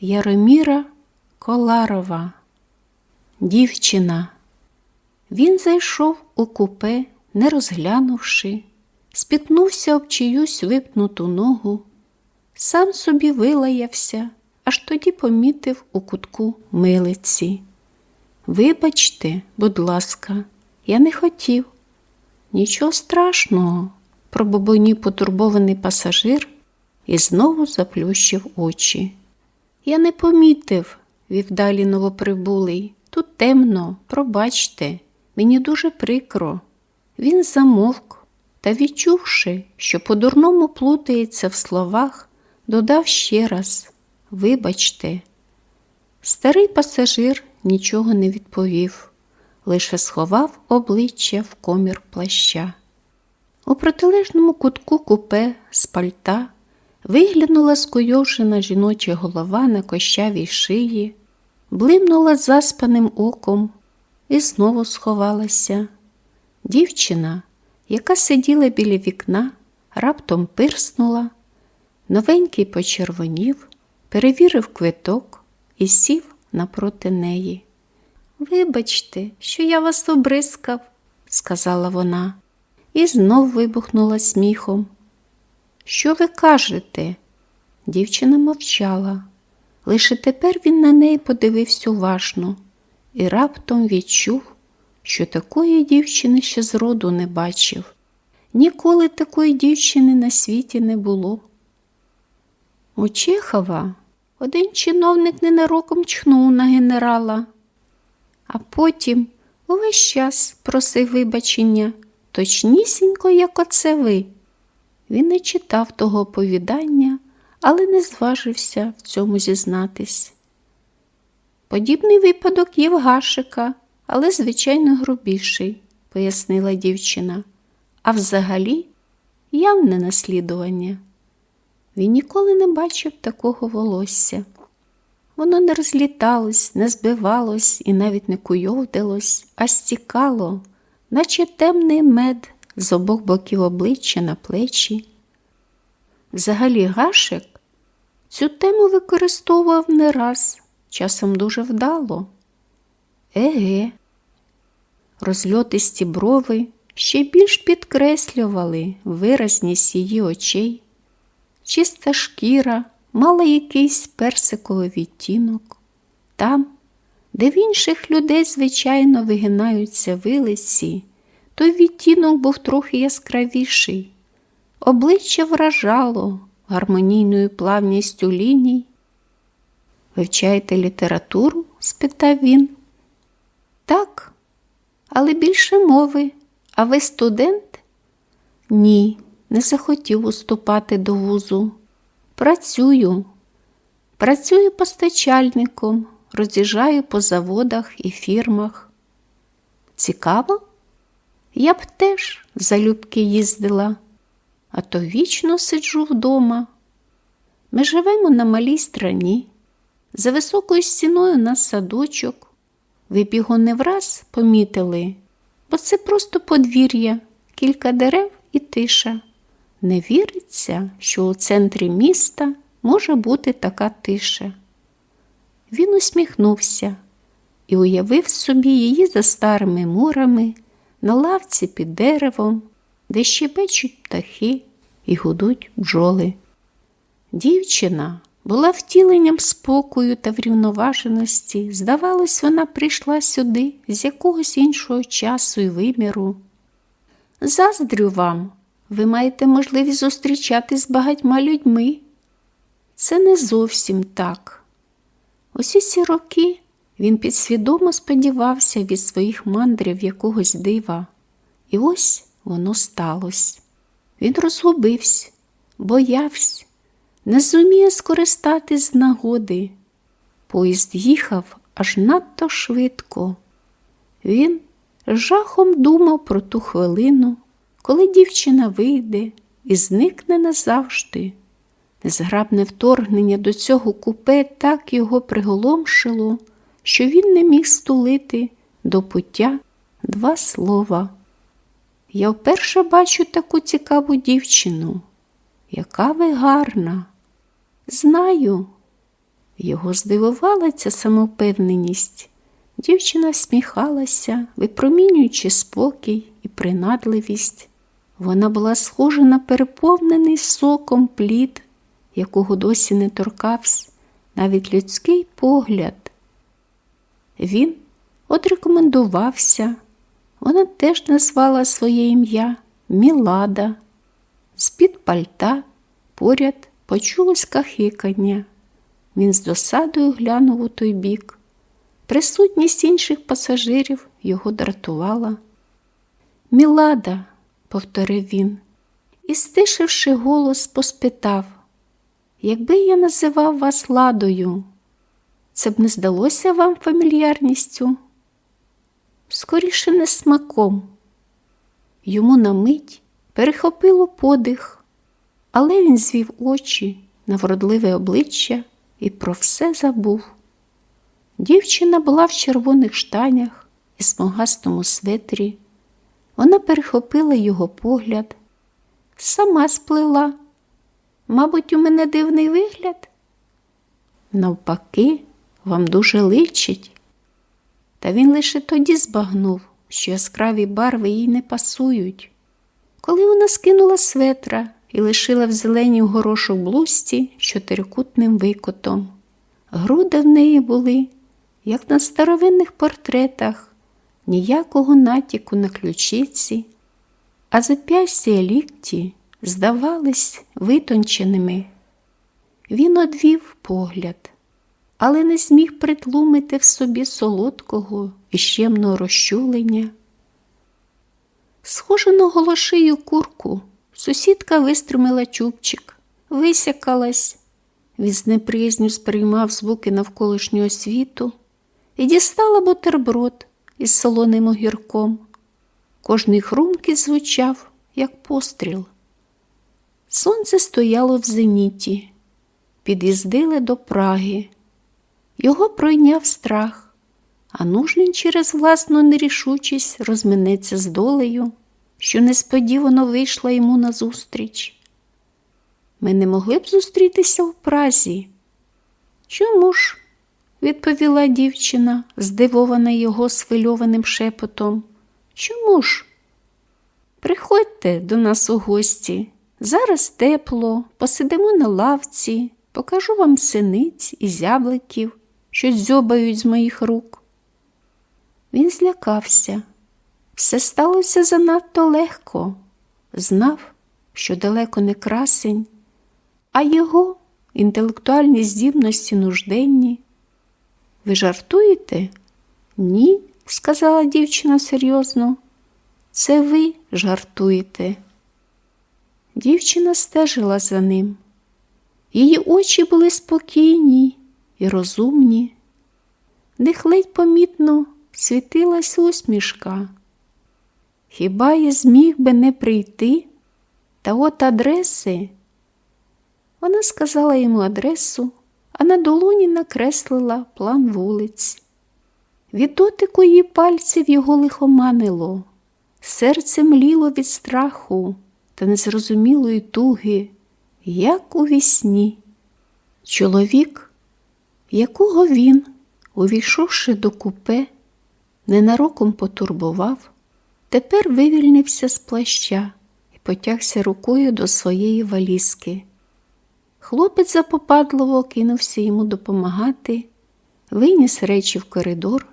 Яроміра Коларова. Дівчина. Він зайшов у купе, не розглянувши, спітнувся об чиюсь випнуту ногу, сам собі вилаявся, аж тоді помітив у кутку милиці. Вибачте, будь ласка, я не хотів. Нічого страшного, пробубонів потурбований пасажир і знову заплющив очі. Я не помітив, вів далі новоприбулий. Тут темно, пробачте, мені дуже прикро. Він замовк та, відчувши, що по-дурному плутається в словах, додав ще раз Вибачте. Старий пасажир нічого не відповів, лише сховав обличчя в комір плаща. У протилежному кутку купе з пальта виглянула скойовшена жіноча голова на кощавій шиї, блимнула заспаним оком і знову сховалася. Дівчина, яка сиділа біля вікна, раптом пирснула, новенький почервонів, перевірив квиток і сів напроти неї. Вибачте, що я вас обрискав, сказала вона, і знов вибухнула сміхом. Що ви кажете? Дівчина мовчала. Лише тепер він на неї подивився уважно і раптом відчув, що такої дівчини ще зроду не бачив. Ніколи такої дівчини на світі не було. У Чехова один чиновник ненароком чхнув на генерала, а потім увесь час просив вибачення, точнісінько, як оце ви. Він не читав того оповідання, але не зважився в цьому зізнатись. Подібний випадок є в Гашика, але, звичайно, грубіший, пояснила дівчина. А взагалі явне наслідування. Він ніколи не бачив такого волосся. Воно не розліталось, не збивалось і навіть не куйовдилось, а стікало, наче темний мед з обох боків обличчя на плечі. Взагалі Гашик цю тему використовував не раз, часом дуже вдало. Еге, розльотисті брови ще більш підкреслювали виразність її очей. Чиста шкіра мала якийсь персиковий відтінок. Там, де в інших людей, звичайно, вигинаються вилиці, той відтінок був трохи яскравіший. Обличчя вражало гармонійною плавністю ліній. Вивчаєте літературу? спитав він. Так, але більше мови. А ви студент? Ні, не захотів уступати до вузу. Працюю. Працюю постачальником, роз'їжджаю по заводах і фірмах. Цікаво? Я б теж залюбки їздила, а то вічно сиджу вдома. Ми живемо на малій страні. За високою стіною нас садочок. Ви б його не враз помітили, бо це просто подвір'я, кілька дерев і тиша. Не віриться, що у центрі міста може бути така тиша. Він усміхнувся і уявив собі її за старими мурами на лавці під деревом, де щебечуть птахи і гудуть бджоли. Дівчина була втіленням спокою та врівноваженості. Здавалось, вона прийшла сюди з якогось іншого часу і виміру. Заздрю вам, ви маєте можливість зустрічатись з багатьма людьми. Це не зовсім так. Усі ці роки він підсвідомо сподівався від своїх мандрів якогось дива. І ось воно сталося. Він розгубився, боявся, не зуміє скористатись з нагоди. Поїзд їхав аж надто швидко. Він жахом думав про ту хвилину, коли дівчина вийде і зникне назавжди. Незграбне вторгнення до цього купе так його приголомшило, що він не міг стулити до пуття два слова. Я вперше бачу таку цікаву дівчину. Яка ви гарна. Знаю. Його здивувала ця самовпевненість. Дівчина всміхалася, випромінюючи спокій і принадливість. Вона була схожа на переповнений соком плід, якого досі не торкався навіть людський погляд. Він отрекомендувався, вона теж назвала своє ім'я Мілада. З-під пальта поряд почулось кахикання. Він з досадою глянув у той бік. Присутність інших пасажирів його дратувала. Мілада, повторив він, і, стишивши голос, поспитав, якби я називав вас ладою, це б не здалося вам фамільярністю? Скоріше не смаком. Йому на мить перехопило подих, але він звів очі на вродливе обличчя і про все забув. Дівчина була в червоних штанях і смугастому светрі. Вона перехопила його погляд, сама сплила. Мабуть, у мене дивний вигляд? Навпаки, вам дуже личить. Та він лише тоді збагнув, що яскраві барви їй не пасують. Коли вона скинула светра і лишила в зеленій горошок блузці чотирикутним викотом, груди в неї були, як на старовинних портретах, ніякого натяку на ключиці, а зап'ястя лікті здавались витонченими. Він одвів погляд, але не зміг притлумити в собі солодкого і щемного розчулення. Схоже на голошию курку, сусідка виструмила чубчик, висякалась, він з неприязню сприймав звуки навколишнього світу і дістала бутерброд із солоним огірком. Кожний хрумкіт звучав, як постріл. Сонце стояло в зеніті, під'їздили до Праги. Його пройняв страх, а нужнін через власну нерішучість розминеться з долею, що несподівано вийшла йому назустріч. Ми не могли б зустрітися в Празі. Чому ж? відповіла дівчина, здивована його схвильованим шепотом. Чому ж? Приходьте до нас у гості. Зараз тепло, посидимо на лавці, покажу вам синиць і зябликів, що дзьобають з моїх рук. Він злякався. Все сталося занадто легко. Знав, що далеко не красень, а його інтелектуальні здібності нужденні. Ви жартуєте? Ні, сказала дівчина серйозно. Це ви жартуєте. Дівчина стежила за ним. Її очі були спокійні і розумні, них ледь помітно світилась усмішка. Хіба я зміг би не прийти? Та от адреси. Вона сказала йому адресу, а на долоні накреслила план вулиць. Від дотику її пальців його лихоманило, серце мліло від страху та незрозумілої туги, як у вісні. Чоловік, якого він, увійшовши до купе, ненароком потурбував, тепер вивільнився з плаща і потягся рукою до своєї валізки. Хлопець запопадливо кинувся йому допомагати, виніс речі в коридор.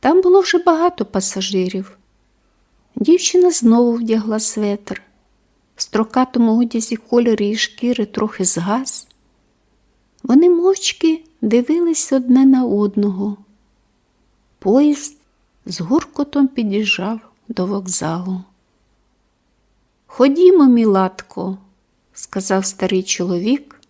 Там було вже багато пасажирів. Дівчина знову вдягла светр. В строкатому одязі кольори і шкіри трохи згас. Вони мовчки дивились одне на одного. Поїзд з гуркотом під'їжджав до вокзалу. Ходімо, мілатко, сказав старий чоловік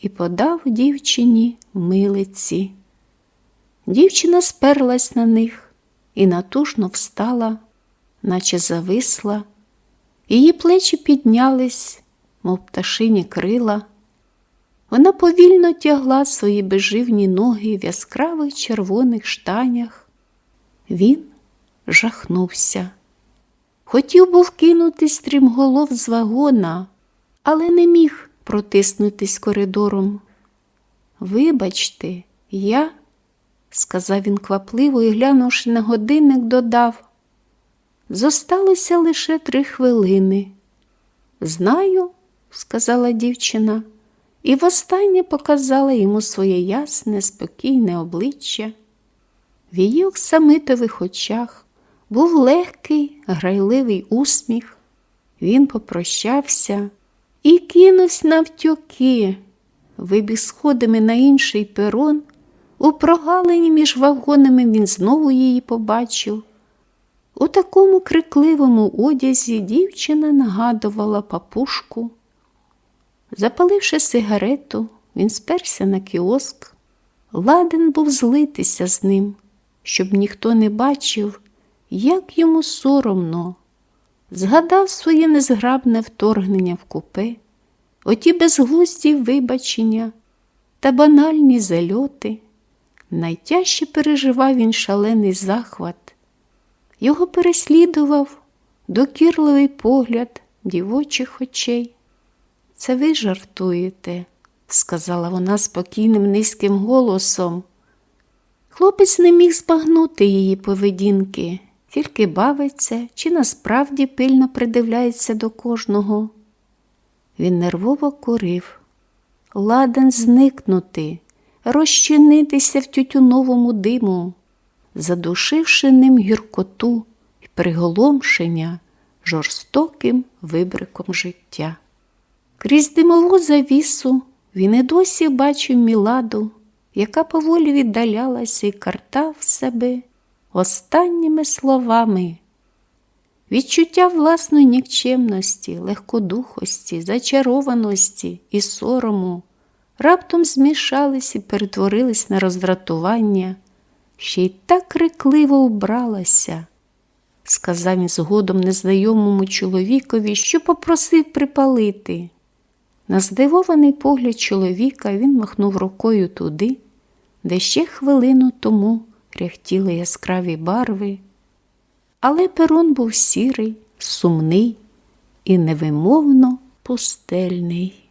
і подав дівчині милиці. Дівчина сперлась на них і натужно встала, наче зависла. Її плечі піднялись, мов пташині крила. Вона повільно тягла свої безживні ноги в яскравих червоних штанях. Він жахнувся. Хотів був кинути стрімголов з вагона, але не міг протиснутись коридором. Вибачте, я, сказав він квапливо і, глянувши на годинник, додав. Зосталося лише три хвилини. Знаю, сказала дівчина, і востаннє показала йому своє ясне, спокійне обличчя. В її оксамитових очах був легкий, грайливий усміх. Він попрощався і кинувся навтюки, вибіг сходами на інший перон. У прогалині між вагонами він знову її побачив. У такому крикливому одязі дівчина нагадувала папушку. Запаливши сигарету, він сперся на кіоск. Ладен був злитися з ним, щоб ніхто не бачив, як йому соромно. Згадав своє незграбне вторгнення в купе, оті безглузді вибачення та банальні зальоти. Найтяжче переживав він шалений захват. Його переслідував докірливий погляд дівочих очей. Це ви жартуєте, сказала вона спокійним низьким голосом. Хлопець не міг збагнути її поведінки, тільки бавиться чи насправді пильно придивляється до кожного. Він нервово курив, ладен зникнути, розчинитися в тютюновому диму, задушивши ним гіркоту і приголомшення жорстоким вибриком життя. Крізь димову завісу він і досі бачив міладу, яка поволі віддалялася і картав себе останніми словами. Відчуття власної нікчемності, легкодухості, зачарованості і сорому раптом змішались і перетворились на роздратування, ще й так крикливо убралася, сказав згодом незнайомому чоловікові, що попросив припалити. На здивований погляд чоловіка він махнув рукою туди, де ще хвилину тому ряхтіли яскраві барви, але перон був сірий, сумний і невимовно пустельний.